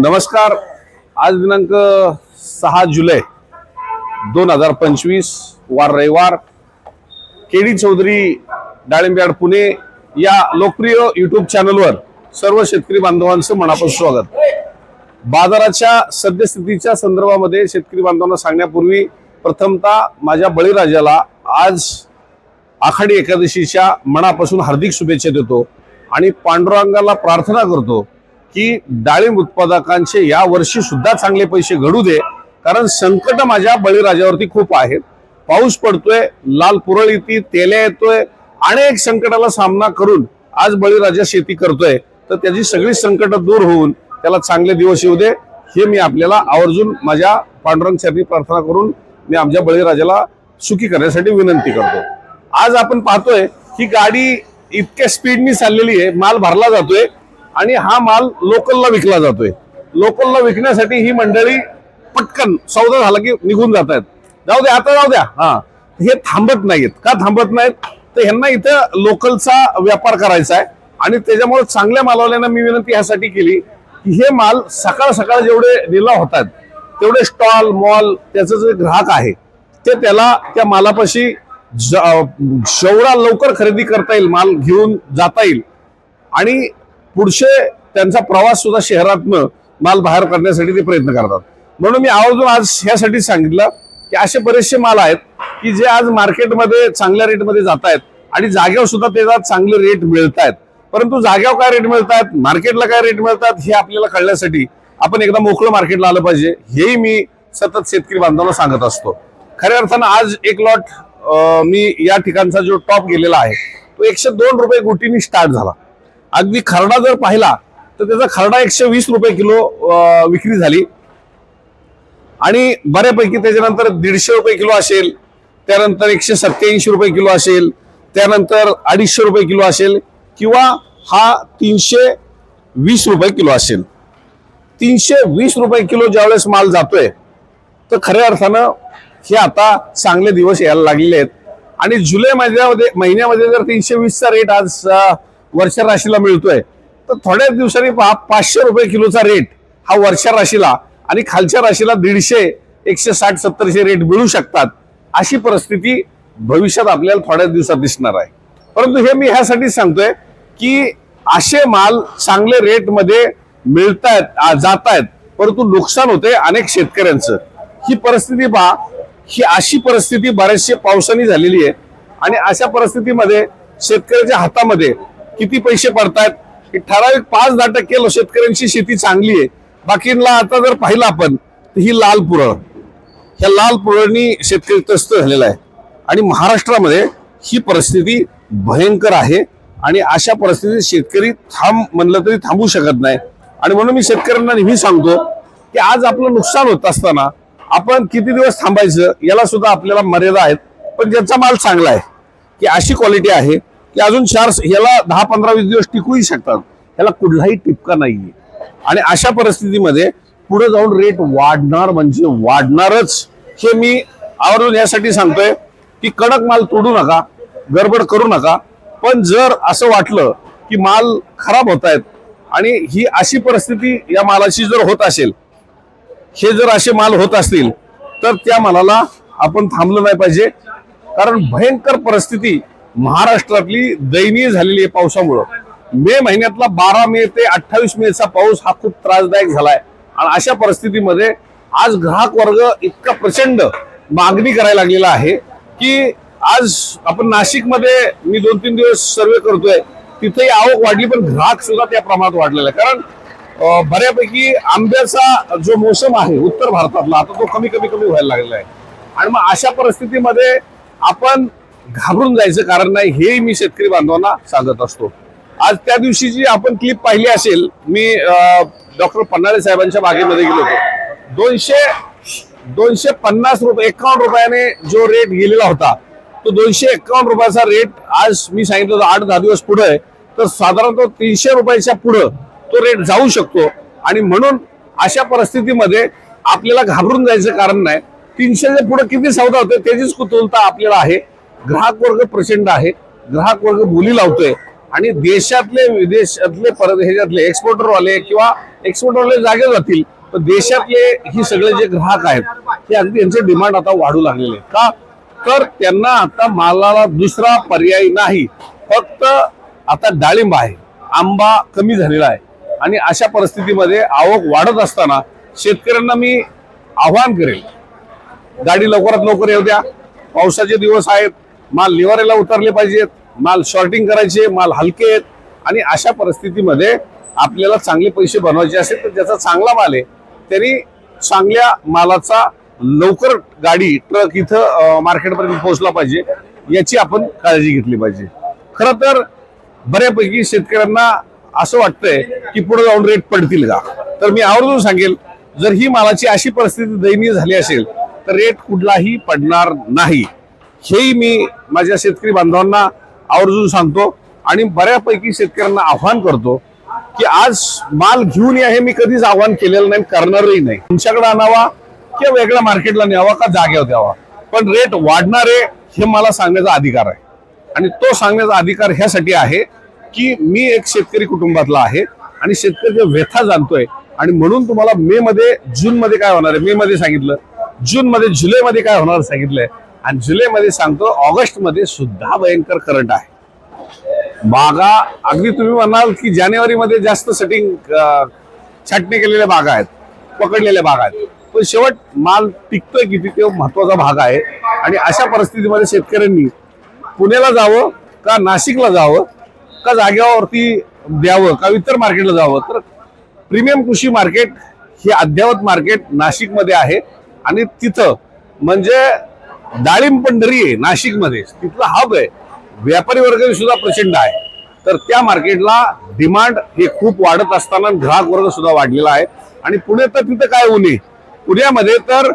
नमस्कार. आज दिनांक सहा जुलै दोन हजार पंचवीस वार रविवार. केडी चौधरी डाळिंब्याड पुणे या लोकप्रिय युट्यूब चॅनलवर सर्व शेतकरी बांधवांचं मनापासून स्वागत. बाजाराच्या सद्यस्थितीच्या संदर्भामध्ये शेतकरी बांधवांना सांगण्यापूर्वी प्रथमतः माझ्या बळीराजाला आज आखाडी एकादशीच्या मनापासून हार्दिक शुभेच्छा देतो. आणि पांडुरंगाला प्रार्थना करतो की डाळिंब उत्पादकांचे या वर्षी सुद्धा चांगले पैसे घडू दे कारण संकट माझ्या बळीराजावरती खूप आहेत पाऊस पडतोय लाल पुरळ येते तेल्या येतोय अनेक संकटाला सामना करून आज बळीराजा शेती करतोय. तर त्याची सगळी संकट दूर होऊन त्याला चांगले दिवस येऊ दे हे मी आपल्याला आवर्जून माझ्या पांडुरंग प्रार्थना करून मी आमच्या बळीराजाला सुखी करण्यासाठी विनंती करतो. आज आपण पाहतोय ही गाडी इतक्या स्पीडनी चाललेली आहे. माल भरला जातोय आणि हा माल लोकलला विकला जातोय. लोकलला विकण्यासाठी ही मंडळी पटकन सौदा झाला की निघून जात आहेत. जाऊ द्या आता जाऊ द्या. हा. हे थांबत नाहीत. का थांबत नाहीत? तर ह्यांना इथं लोकलचा व्यापार करायचा आहे. आणि त्याच्यामुळे चांगल्या मालवाल्यांना मी विनंती ह्यासाठी केली की हे माल सकाळ सकाळ जेवढे निलाव होतात तेवढे स्टॉल मॉल त्याचं जे ग्राहक आहे ते त्याला त्या मालापाशी जेवढा लवकर खरेदी करता येईल माल घेऊन जाता येईल. आणि पुढचे त्यांचा प्रवास सुद्धा शहरातनं माल बाहेर करण्यासाठी ते प्रयत्न करतात. म्हणून मी आवर्जून आज ह्यासाठी सांगितलं की असे बरेचसे माल आहेत की जे आज मार्केटमध्ये चांगल्या रेटमध्ये जात आहेत आणि जाग्यावर सुद्धा त्याला चांगले रेट मिळत आहेत परंतु जाग्यावर काय रेट मिळतात मार्केटला काय रेट मिळतात हे आपल्याला कळण्यासाठी आपण एकदा मोकळं मार्केटला आलं पाहिजे हेही मी सतत शेतकरी बांधवांना सांगत असतो. खऱ्या अर्थानं आज एक लॉट मी या ठिकाणचा जो टॉप गेलेला आहे तो एकशे दोन रुपये गुटीनी स्टार्ट झाला. अगदी खरडा जर पाहिला तर त्याचा खरडा एकशे वीस रुपये किलो विक्री झाली. आणि बऱ्यापैकी त्याच्यानंतर दीडशे रुपये किलो असेल त्यानंतर एकशे सत्याऐंशी रुपये किलो असेल त्यानंतर अडीचशे रुपये किलो असेल किंवा हा तीनशे वीस रुपये किलो असेल. तीनशे वीस रुपये किलो ज्यावेळेस माल जातोय तर खऱ्या अर्थानं हे आता चांगले दिवस यायला लागलेले आहेत. आणि जुलै महिन्यामध्ये महिन्यामध्ये जर तीनशे वीसचा रेट आज वर्षा राशीला मिळतोय तर थोड्याच दिवसांनी पहा पाचशे रुपये किलोचा रेट हा वर्षा राशीला आणि खालच्या राशीला दीडशे एकशे साठ सत्तरशे रेट मिळू शकतात. अशी परिस्थिती भविष्यात आपल्याला थोड्याच दिवसात दिसणार आहे. परंतु हे मी ह्यासाठी सांगतोय की असे माल चांगले रेटमध्ये मिळतायत जात आहेत परंतु नुकसान होते अनेक शेतकऱ्यांचं. ही परिस्थिती पहा ही अशी परिस्थिती बऱ्याचशे पावसाने झालेली आहे. आणि अशा परिस्थितीमध्ये शेतकऱ्याच्या हातामध्ये किती पैसे पडतात की ठराविक पाच दहा टक्के शेतकऱ्यांची शेती चांगली आहे. बाकीला आता जर पाहिलं आपण तर ही लाल पुरळ. ह्या लाल पुरळनी शेतकरी त्रस्त झालेला आहे. आणि महाराष्ट्रामध्ये ही परिस्थिती भयंकर आहे. आणि अशा परिस्थितीत शेतकरी थांब म्हणलं तरी थांबू शकत नाही. आणि म्हणून मी शेतकऱ्यांना नेहमी सांगतो की आज आपलं नुकसान होत असताना आपण किती दिवस थांबायचं याला सुद्धा आपल्याला मर्यादा आहेत. पण ज्याचा माल चांगला आहे की अशी क्वालिटी आहे की अजून चार याला दहा पंधरा वीस दिवस टिकूही शकतात. याला कुठलाही टिपका नाहीये. आणि अशा परिस्थितीमध्ये पुढे जाऊन रेट वाढणार म्हणजे वाढणारच. हे मी आवर्जून यासाठी सांगतोय की कडक माल तोडू नका गडबड करू नका. पण जर असं वाटलं की माल खराब होत आहेत आणि ही अशी परिस्थिती या मालाची जर होत असेल हे जर असे माल होत असतील तर त्या मालाला आपण थांबलं नाही पाहिजे. कारण भयंकर परिस्थिती महाराष्ट्रातली दयनीय झालेली आहे पावसामुळं. मे महिन्यातला बारा मे ते अठ्ठावीस मेचा पाऊस हा खूप त्रासदायक झालाय. आणि अशा परिस्थितीमध्ये आज ग्राहक वर्ग इतका प्रचंड मागणी करायला लागलेला आहे की आज आपण नाशिकमध्ये मी दोन तीन दिवस सर्वे करतोय तिथेही आवक वाढली पण ग्राहक सुद्धा त्या प्रमाणात वाढलेला आहे. कारण बऱ्यापैकी आंब्याचा जो मोसम आहे उत्तर भारतातला आता तो कमी कमी कमी व्हायला लागलेला आहे. आणि मग अशा परिस्थितीमध्ये आपण घाबरून जायचं कारण नाही हेही मी शेतकरी बांधवांना सांगत असतो. आज त्या दिवशी जी आपण क्लिप पाहिली असेल मी डॉक्टर पन्हाळे साहेबांच्या बागेमध्ये गेलो होतो. दोनशे दोनशे पन्नास रुपये एकावन्न रुपयाने जो रेट गेलेला होता तो दोनशे एकावन्न रुपयाचा रेट आज मी सांगितलं होतं आठ दहा दिवस पुढे आहे, तर साधारणतः तीनशे रुपयाच्या पुढं तो रेट जाऊ शकतो. आणि म्हणून अशा परिस्थितीमध्ये आपल्याला घाबरून जायचं कारण नाही. तीनशेच्या पुढे किती सौदा होते त्याचीच कुतूहलता आपल्याला आहे. ग्राहक वर्ग प्रचंड आहे. ग्राहक वर्ग बोली लावतोय. आणि देशातले विदेशातले परत ह्याच्यातले एक्सपोर्टरवाले किंवा एक्सपोर्टरवाले जागे जातील पण देशातले ही सगळे जे ग्राहक आहेत ते अगदी यांचे डिमांड आता वाढू लागलेले का? तर त्यांना आता मालाला दुसरा पर्याय नाही. फक्त आता डाळिंब आहे. आंबा कमी झालेला आहे. आणि अशा परिस्थितीमध्ये आवक वाढत असताना शेतकऱ्यांना मी आव्हान करेल. गाडी लवकरात लवकर येऊ द्या. पावसाचे दिवस आहेत. माल निवाऱ्याला उतरले पाहिजेत. माल शॉर्टिंग करायचे माल हलके आहेत. आणि अशा परिस्थितीमध्ये आपल्याला चांगले पैसे बनवायचे असेल तर ज्याचा चांगला माल आहे त्यांनी चांगल्या मालाचा लवकर गाडी ट्रक इथं मार्केटपर्यंत पोहोचला पाहिजे याची आपण काळजी घेतली पाहिजे. खरं तर बऱ्यापैकी शेतकऱ्यांना असं वाटतंय की पुढे जाऊन रेट पडतील का? तर मी आवर्जून सांगेल जर ही मालाची अशी परिस्थिती दयनीय झाली असेल तर रेट कुठलाही पडणार नाही. हेही मी माझ्या शेतकरी बांधवांना आवर्जून सांगतो आणि बऱ्यापैकी शेतकऱ्यांना आव्हान करतो की आज माल घेऊन या हे मी कधीच आव्हान केलेलं नाही करणारही नाही. तुमच्याकडे आणावा किंवा वेगळ्या मार्केटला न्यावा का जागेवर द्यावा. पण रेट वाढणारे हे मला सांगण्याचा अधिकार आहे. आणि तो सांगण्याचा अधिकार ह्यासाठी आहे की मी एक शेतकरी कुटुंबातला आहे आणि शेतकरी व्यथा जाणतोय. आणि म्हणून तुम्हाला मे मध्ये जून मध्ये काय होणार आहे? मे मध्ये सांगितलं. जून मध्ये जुलै मध्ये काय होणार सांगितलंय? आणि जुलै मध्ये सांगतो ऑगस्टमध्ये सुद्धा भयंकर करंट आहे. बागा अगदी तुम्ही म्हणाल की जानेवारी मध्ये जास्त सेटिंग छाटणी केलेल्या बागा आहेत पकडलेल्या बागा आहेत. पण शेवट माल टिकतोय किती तो महत्त्वाचा भाग आहे. आणि अशा परिस्थितीमध्ये शेतकऱ्यांनी पुण्याला जावं का नाशिकला जावं का जागेवरती द्यावं का इतर मार्केटला जावं? तर प्रीमियम कृषी मार्केट हे अद्ययावत मार्केट नाशिकमध्ये आहे. आणि तिथं म्हणजे डाळिंब पंढरी आहे नाशिकमध्ये. तिथला हब आहे. व्यापारी वर्ग सुद्धा प्रचंड आहे. तर त्या मार्केटला डिमांड हे खूप वाढत असताना ग्राहक वर्ग सुद्धा वाढलेला आहे. आणि पुणे तर तिथं काय उन्हे पुण्यामध्ये तर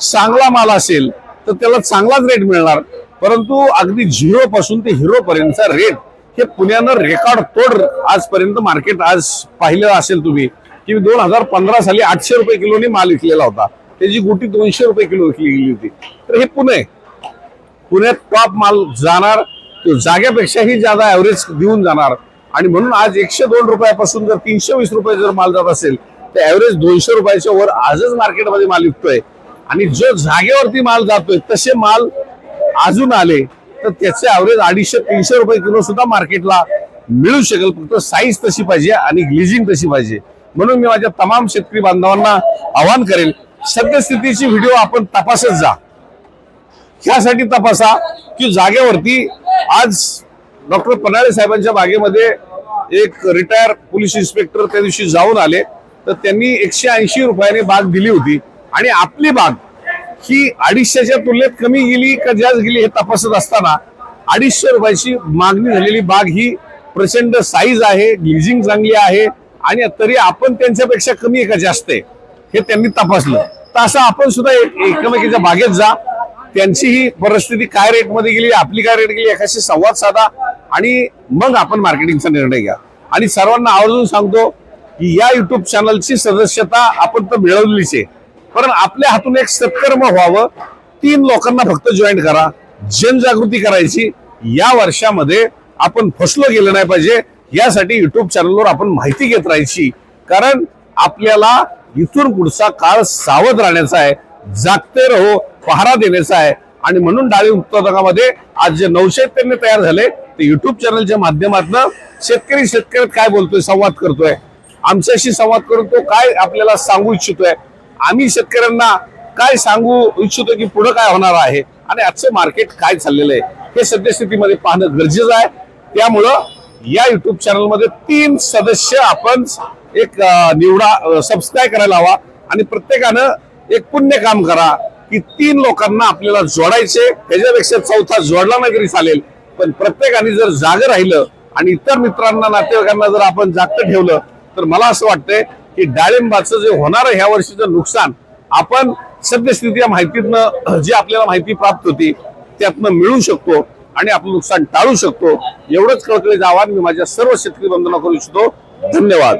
चांगला माल असेल तर त्याला चांगलाच रेट मिळणार. परंतु अगदी झिरो पासून ते हिरो पर्यंतचा रेट हे पुण्यानं रेकॉर्ड तोड आजपर्यंत मार्केट आज पाहिलं असेल तुम्ही की दोन हजार पंधरा साली आठशे रुपये किलोनी माल विकलेला होता. त्याची गुटी दोनशे रुपये किलो विकली गेली होती. तर हे पुणे पुण्यात टॉप माल जाणार तो जाग्यापेक्षाही जादा ऍव्हरेज देऊन जाणार. आणि म्हणून आज एकशे दोन रुपयापासून जर तीनशे वीस रुपये जर माल जात असेल तर ऍव्हरेज दोनशे रुपयाच्या वर आजच मार्केटमध्ये माल विकतोय. आणि जो जागेवरती माल जातोय तसे माल अजून आले. तर त्याचे ॲव्हरेज अडीचशे तीनशे रुपये किलो सुद्धा मार्केटला मिळू शकेल. फक्त साईज तशी पाहिजे आणि ग्लिजिंग तशी पाहिजे. म्हणून मी माझ्या तमाम शेतकरी बांधवांना आवाहन करेल सद्यस्थितीची व्हिडिओ आपण तपासत जा. ह्यासाठी तपासा की जागेवरती आज डॉक्टर पन्हाळे साहेबांच्या बागेमध्ये एक रिटायर पोलीस इन्स्पेक्टर त्या दिवशी जाऊन आले. तर त्यांनी एकशे ऐंशी रुपयाने बाग दिली होती. आणि आपली बाग ही अडीचशेच्या तुलनेत कमी गेली का जास्त गेली हे तपासत असताना अडीचशे रुपयाची मागणी झालेली बाग ही प्रचंड साईज आहे ग्लिजिंग चांगली आहे आणि तरी आपण त्यांच्यापेक्षा कमी आहे का जास्त आहे हे त्यांनी तपासलं. तर असं आपण सुद्धा एकमेकीच्या बागेत जा. त्यांची ही परिस्थिती काय रेटमध्ये गेली आपली काय रेट गेली एकाशी संवाद साधा आणि मग आपण मार्केटिंगचा निर्णय घ्या. आणि सर्वांना आवर्जून सांगतो की या युट्यूब चॅनलची सदस्यता आपण तर मिळवलीच आहे. पण आपल्या हातून एक सत्कर्म व्हावं. तीन लोकांना फक्त जॉईन करा. जनजागृती करायची. या वर्षामध्ये आपण फसलो गेलं नाही पाहिजे. यासाठी युट्यूब चॅनलवर आपण माहिती घेत राहायची. कारण आपल्याला इथून पुढचा काळ सावध राहण्याचा आहे. जागते रहो पहारा देण्याचा आहे. आणि म्हणून डाळी उत्पादकामध्ये आज जे नवशैतन्य तयार झाले ते युट्यूब चॅनलच्या माध्यमातून शेतकरी शेतकऱ्यात काय बोलतोय संवाद करतोय. आमच्याशी संवाद करून तो काय आपल्याला सांगू इच्छितोय आम्ही शेतकऱ्यांना काय सांगू इच्छितो की पुढे काय होणार आहे? आणि आजचं मार्केट काय चाललेलं आहे? हे सद्यस्थितीमध्ये पाहणं गरजेचं आहे. त्यामुळं या युट्यूब चॅनलमध्ये तीन सदस्य आपण एक निवडा सबस्क्राईब करायला हवा. आणि प्रत्येकानं एक पुण्य काम करा की तीन लोकांना आपल्याला जोडायचे. त्याच्यापेक्षा चौथा जोडला नाही तरी चालेल. पण प्रत्येकाने जर जागं राहिलं आणि इतर मित्रांना नातेवाईकांना जर आपण जागतं ठेवलं तर मला असं वाटतंय की डाळिंबाचं जे होणार ह्या वर्षीचं नुकसान आपण सद्यस्थिती या माहितीतनं जी आपल्याला माहिती प्राप्त होती त्यातनं मिळू शकतो आणि आपलं नुकसान टाळू शकतो. एवढंच कळकळीचं आवाहन मी माझ्या सर्व शेतकरी बंधना करू इच्छितो. धन्यवाद.